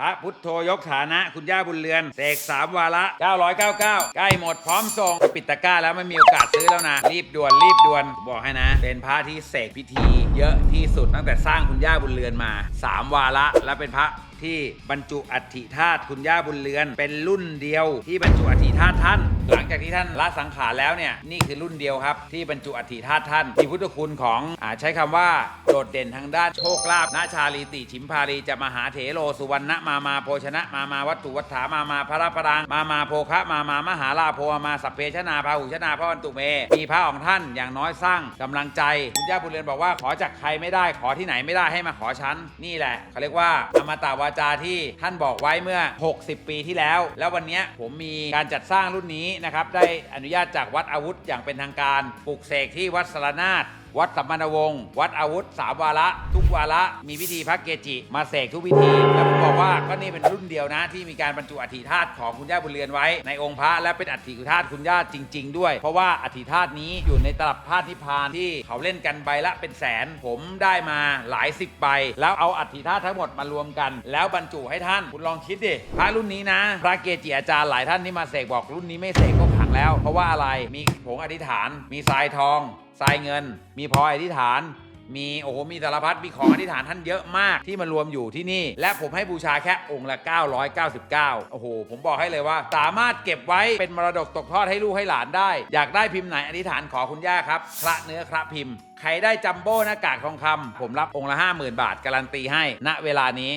พระพุทโธยกฐานะ คุณย่าบุญเรือนเสกสามวาระ 999 ใกล้หมดพร้อมส่งปิดตะกร้าแล้วไม่มีโอกาสซื้อแล้วนะ รีบด่วนรีบด่วน บอกให้นะ เป็นพระที่เสกพิธี เยอะที่สุดตั้งแต่สร้างคุณย่าบุญเรือนมา 3 วาระ และเป็นพระที่บรรจุอัฐิธาตุคุณย่าบุญเรือน เป็นรุ่นเดียวที่บรรจุอัฐิธาตุท่าน จากที่ท่านละสังขารแล้วเนี่ยนี่คือรุ่นเดียวครับ ที่บรรจุอัฐิธาตุท่านมีพุทธคุณของอาใช้คำว่าโดดเด่นทางด้านโชคลาภนาชาลีติฉิมพารีจะมหาเถโลสุวรรณมามาโภชนะมามาวัตถุวัฏฐามามาพระพรังมามาโภคะมามามหาลาโพมาสัพเพชนาพาหุชนาพระวันตุเม มีพระของท่านอย่างน้อยสร้างกำลังใจคุณย่าบุญเรือนบอกว่าขอจากใครไม่ได้ขอที่ไหนไม่ได้ให้มาขอฉันนี่แหละเขาเรียกว่าอมตะวาจาที่ท่านบอกไว้เมื่อ 60 ปีที่แล้ว แล้ววันนี้ผมมีการจัดสร้างรุ่นนี้นะครับได้อนุญาตจากวัดอาวุธอย่างเป็นทางการปลูกเสกที่วัดสรนาถ วัดสัมพันธวงศ์วัดอาวุธสามวาระ ทุกวาระ มีพิธีพระเกจิ มาเสกทุกพิธีแล้วผมบอกว่าก็นี่เป็นรุ่นเดียวนะ ที่มีการบรรจุอัฐิธาตุของคุณย่าบุญเรือนไว้ ในองค์พระและเป็นอัฐิธาตุคุณย่าจริง ๆ ด้วย เพราะว่าอัฐิธาตุนี้อยู่ในตลับพาตุนิพพานที่เขาเล่นกันใบละเป็นแสน ผมได้มาหลายสิบใบแล้วเอาอัฐิธาตุทั้งหมดมารวมกัน แล้วบรรจุให้ท่านคุณลองคิดดิพระรุ่นนี้นะ พระเกจิอาจารย์หลายท่านที่มาเสกบอกรุ่นนี้ไม่เสกก็ขังแล้ว เพราะว่าอะไรมีผงอธิษฐาน มีทรายทอง ทรายเงิน มีพลอยอธิษฐาน มีโอ้โหมีสารพัดมีของอธิษฐานท่านเยอะมากที่มารวมอยู่ที่นี่ และผมให้บูชาแค่องค์ละ 999 โอ้โห ผมบอกให้เลยว่า สามารถเก็บไว้เป็นมรดกตกทอดให้ลูกให้หลานได้ อยากได้พิมพ์ไหนอธิษฐานขอคุณย่าครับพระเนื้อพระพิมพ์ ใครได้จัมโบ้หน้ากากทองคำผมรับองค์ละ 50,000 บาทการันตีให้ณเวลานี้